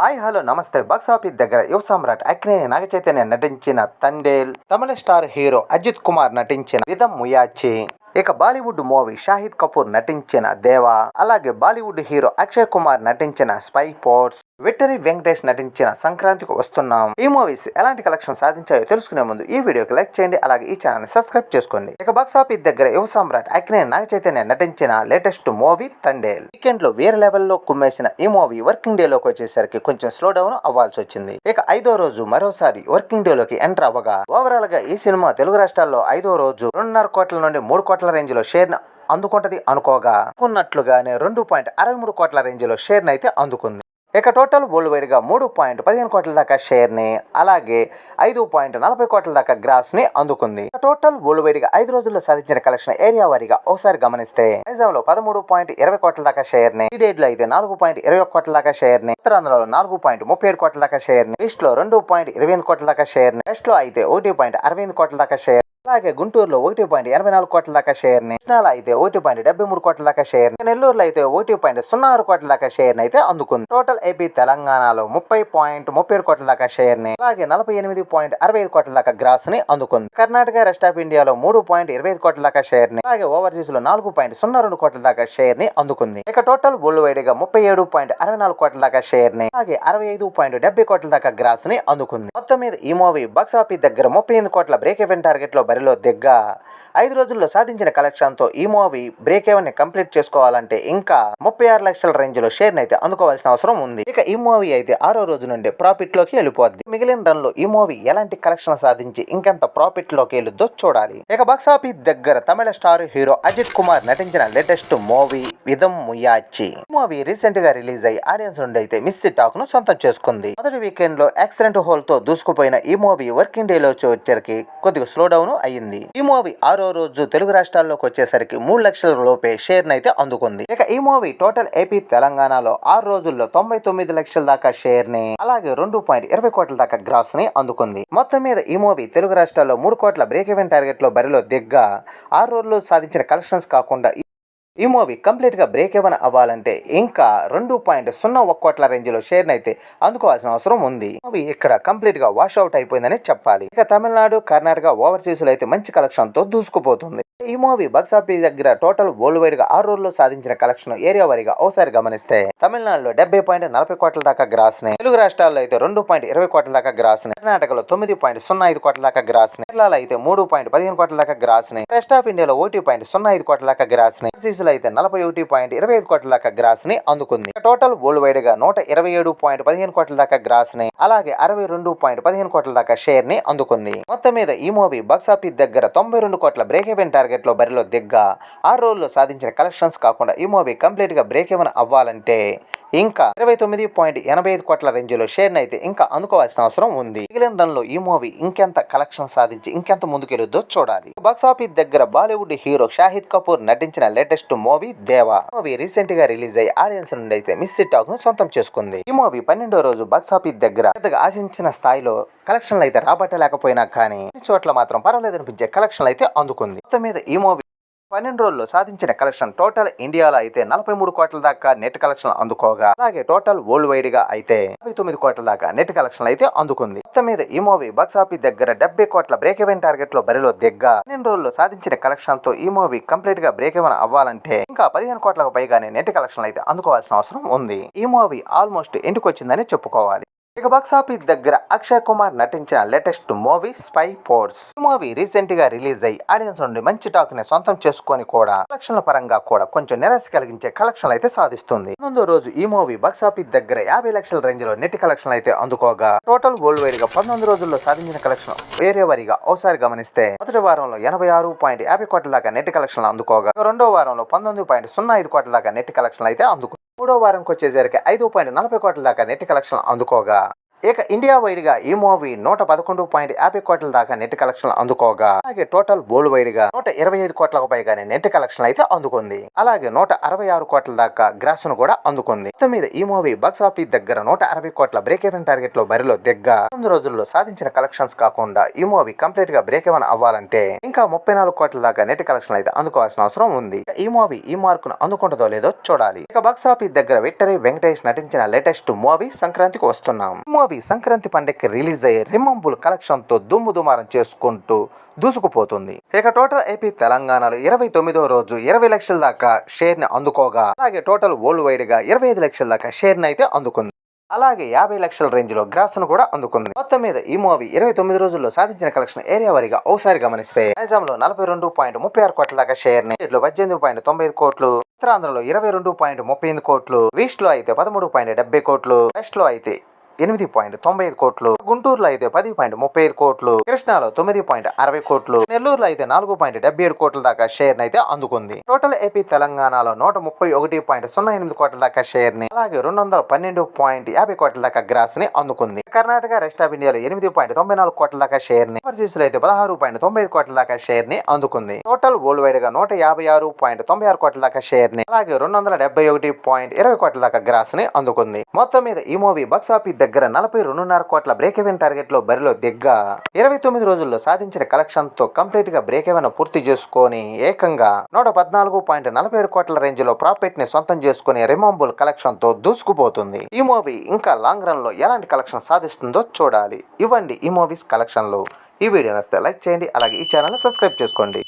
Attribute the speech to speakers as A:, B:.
A: Hi hello నమస్తే. Box office దగ్గర యువ సమ్రాట్ అక్కినేని నాగచైతన్య నటించిన తండేల్ తమిళ స్టార్ హీరో అజిత్ కుమార్ నటించిన విధం ముయాచి. ఇక బాలీవుడ్ మూవీ షాహిద్ కపూర్ నటించిన దేవా అలాగే బాలీవుడ్ హీరో అక్షయ్ కుమార్ నటించిన స్పై పోర్ట్స్ విక్టరీ వెంకటేష్ నటించిన సంక్రాంతికి వస్తున్నాం. ఈ మూవీస్ ఎలాంటి కలెక్షన్ సాధించాయో తెలుసుకునే ముందు ఈ వీడియోకి లైక్ చేయండి అలాగే ఈ ఛానల్ని సబ్స్క్రైబ్ చేసుకోండి. ఇక బాక్స్ ఆఫీస్ దగ్గర యువ సమ్రాట్ అక్నే నాగ చైతన్య నటించిన లేటెస్ట్ మూవీ తండేల్. వీకెండ్లో వేరే లెవెల్లో కుమ్మేసిన ఈ మూవీ వర్కింగ్ డే లోకి వచ్చేసరికి కొంచెం స్లో డౌన్ అవ్వాల్సి వచ్చింది. ఇక ఐదో రోజు మరోసారి వర్కింగ్ డే లోకి ఎంటర్ అవ్వగా ఓవరాల్గా ఈ సినిమా తెలుగు రాష్ట్రాల్లో ఐదో రోజు రెండున్నర కోట్ల నుండి మూడు కోట్ల రేంజ్లో షేర్ అందుకుంటది అనుకోగా అనుకున్నట్లుగానే రెండు పాయింట్ అరవై మూడు కోట్ల రేంజ్లో అయితే అందుకుంది. ఇక టోటల్ వరల్డ్ వైడ్గా మూడు పాయింట్ పదిహేను కోట్ల దాకా షేర్ని అలాగే ఐదు పాయింట్ నలభై కోట్ల దాకా గ్రాస్ని అందుకుంది టోటల్ వరల్డ్ వైడ్గా ఐదు రోజుల్లో సాధించిన కలెక్షన్ ఏరియా వారీగా ఒకసారి గమనిస్తే నైజాం లో పదమూడు పాయింట్ ఇరవై కోట్ల దాకా షేర్ని ఈ డేట్లో అయితే నాలుగు పాయింట్ ఇరవై ఒక కోట్ల దాకా షేర్ని ఉత్తరాంధ్రలో నాలుగు పాయింట్ ముప్పై ఏడు కోట్ల దాకా షేర్ని ఈస్ట్లో లో రెండు పాయింట్ ఇరవై ఎనిమిది కోట్ల దాకా షేర్ వెస్ట్లో లో అయితే ఒకటి పాయింట్ అరవై ఎనిమిది కోట్ల దాకా షేర్ అలాగే గుంటూరులో ఒకటి పాయింట్ ఎనభై నాలుగు కోట్ల దాకా షేర్ని కృష్ణాలో అయితే ఒకటి పాయింట్ డెబ్బై మూడు కోట్ల దాకా షేర్ నెల్లూరులో అయితే ఒకటి పాయింట్ సున్నా ఆరు కోట్ల దాకా షేర్ అయితే అందుకుంది. టోటల్ ఏపీ తెలంగాణలో ముప్పై పాయింట్ ముప్పై ఏడు కోట్ల దాకా షేర్ని అలాగే నలభై ఎనిమిది పాయింట్ అరవై ఐదు కోట్ల దాకా గ్రాస్ని అందుకుంది. కర్ణాటక రెస్ట్ ఆఫ్ ఇండియాలో మూడు పాయింట్ ఇరవై ఐదు కోట్ల దాకా షేర్ని అలాగే ఓవర్సీస్లో నాలుగు పాయింట్ సున్నా రెండు కోట్ల దాకా షేర్ని అందుకుంది. ఇక టోటల్ వరల్డ్ వైడ్గా ముప్పై ఏడు పాయింట్ అరవై నాలుగు కోట్ల దాకా షేర్ని అలాగే అరవై ఐదు పాయింట్ డెబ్బై కోట్ల దాకా గ్రాస్ని అందుకుంది. మొత్తం మీద ఈ మూవీ బాక్స్ ఆఫీస్ దగ్గర ముప్పై ఎనిమిది కోట్ల బ్రేక్ ఈవెన్ టార్గెట్లో బరిలో దిగ్గా. ఐదు రోజుల్లో సాధించిన కలెక్షన్తో ఈ మూవీ బ్రేక్ ఈవెన్ని కంప్లీట్ చేసుకోవాలంటే ఇంకా ముప్పై ఆరు లక్షల రేంజ్లో షేర్ అయితే అందుకోవాల్సిన అవసరం ఉంది. ఇక ఈ మూవీ అయితే ఆరో రోజు నుండి ప్రాఫిట్లోకి వెళ్ళిపోద్ది. మిగిలిన రన్లో ఈ మూవీ ఎలాంటి కలెక్షన్ సాధించి ఇంకెంత ప్రాఫిట్లోకి వెళ్ళొద్దో చూడాలి. ఇక బాక్స్ ఆఫీస్ దగ్గర తమిళ స్టార్ హీరో అజిత్ కుమార్ నటించిన latest movie Vidaa Muyarchi movie రీసెంట్గా రిలీజ్ అయ్యి ఆడియన్స్ నుండి అయితే మిస్ టాక్ను సొంతం చేసుకుంది. మొదటి వీకెండ్లో ఎక్సలెంట్ హోల్తో దూసుకుపోయిన ఈ మూవీ వర్కింగ్ డే లో వచ్చేసరికి కొద్దిగా స్లో డౌన్ అయ్యింది ఈ మూవీ ఆరో రోజు తెలుగు రాష్ట్రాల్లోకి వచ్చేసరికి మూడు లక్షల లోపే షేర్ అయితే అందుకుంది. ఇక ఈ మూవీ టోటల్ ఏపీ తెలంగాణలో ఆరు రోజుల్లో తొంభై తొమ్మిది లక్షల దాకా షేర్ని అలాగే రెండు పాయింట్ ఇరవై కోట్ల దాకా గ్రాస్ని అందుకుంది. మొత్తం మీద ఈ మూవీ తెలుగు రాష్ట్రాల్లో మూడు కోట్ల బ్రేక్ ఈవెన్ టార్గెట్లో బరిలో దిగ్గా ఆరు రోజుల్లో సాధించిన కలెక్షన్స్ కాకుండా ఈ మూవీ కంప్లీట్గా బ్రేక్ ఎవన్ అవ్వాలంటే ఇంకా రెండు పాయింట్ సున్నా ఒక్క కోట్ల రేంజ్లో షేర్ అయితే అందుకోవాల్సిన అవసరం ఉంది. మూవీ ఇక్కడ కంప్లీట్గా వాష్ అవుట్ అయిపోయిందని చెప్పాలి. ఇక తమిళనాడు కర్ణాటక ఓవర్సీస్లో అయితే మంచి కలెక్షన్తో దూసుకుపోతుంది. ఈ మూవీ బాక్సాఫీస్ దగ్గర టోటల్ వరల్డ్ వైడ్గా ఆరు రోజుల్లో సాధించిన కలెక్షన్ ఏరియా వారీగా ఒకసారి గమనిస్తే తమిళనాడులో డెబ్బై పాయింట్ నలభై కోట్ల దాకా గ్రాస్ని తెలుగు రాష్ట్రాల్లో అయితే రెండు పాయింట్ ఇరవై కోట్ల దాకా గ్రాస్ని కర్ణాటకలో తొమ్మిది పాయింట్ సున్నా ఐదు కోట్ల దాకా గ్రాస్ని కేరళలో అయితే మూడు పాయింట్ పదిహేను కోట్ల దాకా గ్రాస్ని రెస్ట్ ఆఫ్ ఇండియాలో ఒకటి పాయింట్ సున్నా ఐదు కోట్ల దాకా గ్రాస్ని ఓవర్సీస్లో అయితే నలభై ఒకటి పాయింట్ ఇరవై ఐదు కోట్ల దాకా గ్రాస్ని అందుకుంది. టోటల్ వరల్డ్ వైడ్గా నూట ఇరవై ఏడు పాయింట్ పదిహేను కోట్ల దాకా గ్రాస్ని అలాగే అరవై రెండు పాయింట్ పదిహేను కోట్ల దాకా షేర్ని అందుకుంది. మొత్తం మీద ఈ మూవీ బాక్సాఫీస్ దగ్గర తొంభై రెండు కోట్ల బ్రేక్ ఈవెన్ టార్గెట్లో బరిలో దిగ్గా. ఆ రోజుల్లో సాధించిన కలెక్షన్స్ కాకుండా ఈ మూవీ కంప్లీట్గా బ్రేక్ ఏమైనా అవ్వాలంటే ఇంకా ఇరవై తొమ్మిది పాయింట్ ఎనభై ఐదు కోట్ల రేంజ్లో షేర్ అయితే ఇంకా అందుకోవాల్సిన అవసరం ఉంది. మిగిలిన రన్లో ఈ మూవీ ఇంకెంత కలెక్షన్ సాధించి ఇంకెంత ముందుకెళ్ళొద్దో చూడాలి. బాక్స్ ఆఫీస్ దగ్గర బాలీవుడ్ హీరో షాహిద్ కపూర్ నటించిన లేటెస్ట్ మూవీ దేవా. మూవీ రీసెంట్గా రిలీజ్ అయ్యి ఆడియన్స్ నుండి అయితే మిస్ టాక్ను సొంతం చేసుకుంది. ఈ మూవీ పన్నెండో రోజు బాక్స్ ఆఫీస్ దగ్గర పెద్దగా ఆశించిన స్థాయిలో కలెక్షన్లు అయితే రాబట్టలేకపోయినా కానీ చోట్ల మాత్రం పర్వాలేదు అనిపించే కలెక్షన్లు అయితే అందుకుంది. మొత్తం మీద ఈ మూవీ పన్నెండు రోజుల్లో సాధించిన కలెక్షన్ టోటల్ ఇండియాలో అయితే నలభై మూడు కోట్ల దాకా నెట్ కలెక్షన్ అందుకోగా అలాగే టోటల్ వరల్డ్ వైడ్గా అయితే యాభై తొమ్మిది కోట్ల దాకా నెట్ కలెక్షన్ అయితే అందుకుంది. మొత్తం మీద ఈ మూవీ బాక్స్ దగ్గర డెబ్బై కోట్ల బ్రేక్ ఎవెన్ టార్గెట్లో బరిలో దిగ్గా పన్నెండు రోజుల్లో సాధించిన కలెక్షన్తో ఈ మూవీ కంప్లీట్గా బ్రేక్ ఎవెన్ అవ్వాలంటే ఇంకా పదిహేను కోట్లకు పైగానే నెట్ కలెక్షన్ అయితే అందుకోవాల్సిన అవసరం ఉంది. ఈ మూవీ ఆల్మోస్ట్ ఇంటికి వచ్చిందని చెప్పుకోవాలి. ఇక బాక్స్ ఆఫీస్ దగ్గర అక్షయ్ కుమార్ నటించిన లేటెస్ట్ మూవీ స్పై ఫోర్స్ ఈ మూవీ రీసెంట్గా రిలీజ్ అయ్యి ఆడియన్స్ నుండి మంచి టాక్ని సొంతం చేసుకొని కూడా కలెక్షన్ల పరంగా కూడా కొంచెం నిరాశ కలిగించే కలెక్షన్ అయితే సాధిస్తుంది. ముందు రోజు ఈ మూవీ బాక్స్ ఆఫీస్ దగ్గర యాభై లక్షల రేంజ్లో నెట్ కలెక్షన్ అయితే అందుకోగా టోటల్ వరల్డ్ వైడ్గా పంతొమ్మిది రోజుల్లో సాధించిన కలెక్షన్ వేరే వారిగా ఒకసారి గమనిస్తే మొదటి వారంలో ఎనభై ఆరు పాయింట్ యాభై కోట్ల దాకా నెట్ కలెక్షన్లు అందుకోగా రెండో వారంలో పంతొమ్మిది పాయింట్ సున్నా ఐదు కోట్ల దాకా నెట్ కలెక్షన్ అయితే అందుకు మూడో వారంకి వచ్చేసరికి ఐదు పాయింట్ నలభై కోట్ల దాకా నెట్ కలెక్షన్ అందుకోగా. ఇక ఇండియా వైడ్గా ఈ మూవీ నూట పదకొండు పాయింట్ యాభై కోట్ల దాకా నెట్ కలెక్షన్ అందుకోగా. అలాగే టోటల్ వరల్డ్ వైడ్గా నూట ఇరవై ఐదు కోట్లకు పైగానే నెట్ కలెక్షన్ అయితే అందుకుంది. అలాగే నూట అరవై ఆరు కోట్ల దాకా గ్రాస్ను కూడా అందుకుంది. మొత్తం మీద ఈ మూవీ బాక్స్ ఆఫీస్ దగ్గర నూట అరవై కోట్ల బ్రేక్ ఎవెన్ టార్గెట్లో బరిలో దిగ్గా కొన్ని రోజుల్లో సాధించిన కలెక్షన్స్ కాకుండా ఈ మూవీ కంప్లీట్గా బ్రేక్ ఎవెన్ అవ్వాలంటే ఇంకా ముప్పై నాలుగు కోట్ల దాకా నెట్ కలెక్షన్ అయితే అందుకోవాల్సిన అవసరం ఉంది. ఈ మూవీ ఈ మార్కును అందుకుంటుందో లేదో చూడాలి. ఇక బాక్స్ ఆఫీస్ దగ్గర విక్టరీ వెంకటేష్ నటించిన లేటెస్ట్ మూవీ సంక్రాంతికి వస్తున్నాం. మూవీ సంక్రాంతి పండగకి రిలీజ్ అయ్యే రిమంబుల్ కలెక్షన్తో దుమ్ము దుమారం చేసుకుంటూ దూసుకుపోతుంది. ఇక టోటల్ ఏపీ తెలంగాణలో ఇరవై తొమ్మిదో రోజు ఇరవై లక్షల దాకా షేర్ని అందుకోగా. అలాగే టోటల్ వరల్డ్ వైడ్గా ఇరవై ఐదు లక్షల దాకా షేర్ని అయితే అందుకుంది. అలాగే యాభై లక్షల రేంజ్లో గ్రాస్ను కూడా అందుకుంది. మొత్తం మీద ఈ మూవీ ఇరవై తొమ్మిది రోజుల్లో సాధించిన కలెక్షన్ ఏరియా వారిగా ఒకసారి గమనిస్తే నైజాంలో నలభై రెండు పాయింట్ ముప్పై ఆరు కోట్ల దాకా షేర్ని ఇట్లో పద్దెనిమిది పాయింట్ తొంభై ఐదు కోట్లు ఉత్తరాంధ్రలో ఇరవై రెండు పాయింట్ ముప్పై ఎనిమిది కోట్లు ఈస్ట్లో అయితే పదమూడు పాయింట్ డెబ్బై కోట్లు వెస్ట్లో అయితే ఎనిమిది పాయింట్ తొంభై ఐదు కోట్లు. గుంటూరులో అయితే పది పాయింట్ ముప్పై ఐదు కోట్లు. కృష్ణాలో తొమ్మిది పాయింట్ అరవై కోట్లు. నెల్లూరులో అయితే నాలుగు పాయింట్ డెబ్బై ఏడు కోట్ల దాకా షేర్ అయితే అందుకుంది. టోటల్ ఏపీ తెలంగాణలో నూట ముప్పై ఒకటి పాయింట్ సున్నా ఎనిమిది కోట్ల దాకా షేర్ని అలాగే రెండు వందల పన్నెండు పాయింట్ యాభై కోట్ల దాకా గ్రాస్ని అందుకుంది. కర్ణాటక రెస్ట్ ఆఫ్ ఇండియాలో ఎనిమిది పాయింట్ తొంభై నాలుగు కోట్ల దాకా షేర్ని ఓవర్సీస్లో అయితే పదహారు పాయింట్ తొంభై ఐదు కోట్ల దాకా షేర్ని అందుకుంది. టోటల్ వరల్డ్ వైడ్గా నూట యాభై ఆరు పాయింట్ తొంభై ఆరు కోట్ల దాకా షేర్ని అలాగే రెండు వందల డెబ్బై ఒకటి పాయింట్ ఇరవై కోట్ల దాకా గ్రాస్ని అందుకుంది. మొత్తం మీద ఈ మూవీ బాక్స్ ఆఫీస్ దగ్గర నలభై రెండున్నర కోట్ల బ్రేక్ ఈవెన్ టార్గెట్లో బరిలో దిగ్గా ఇరవై తొమ్మిది రోజుల్లో సాధించిన కలెక్షన్తో కంప్లీట్గా బ్రేక్ ఈవెన్ పూర్తి చేసుకొని ఏకంగా నూట పద్నాలుగు పాయింట్ నలభై ఏడు కోట్ల రేంజ్లో ప్రాఫిట్ని సొంతం చేసుకుని రిమాంబుల్ కలెక్షన్తో దూసుకుపోతుంది. ఈ మూవీ ఇంకా లాంగ్ రన్లో ఎలాంటి కలెక్షన్ సాధిస్తుందో చూడాలి. ఇవ్వండి ఈ మూవీస్ కలెక్షన్లు ఈ వీడియో నచ్చితే లైక్ చేయండి అలాగే ఈ ఛానల్ సబ్స్క్రైబ్ చేసుకోండి.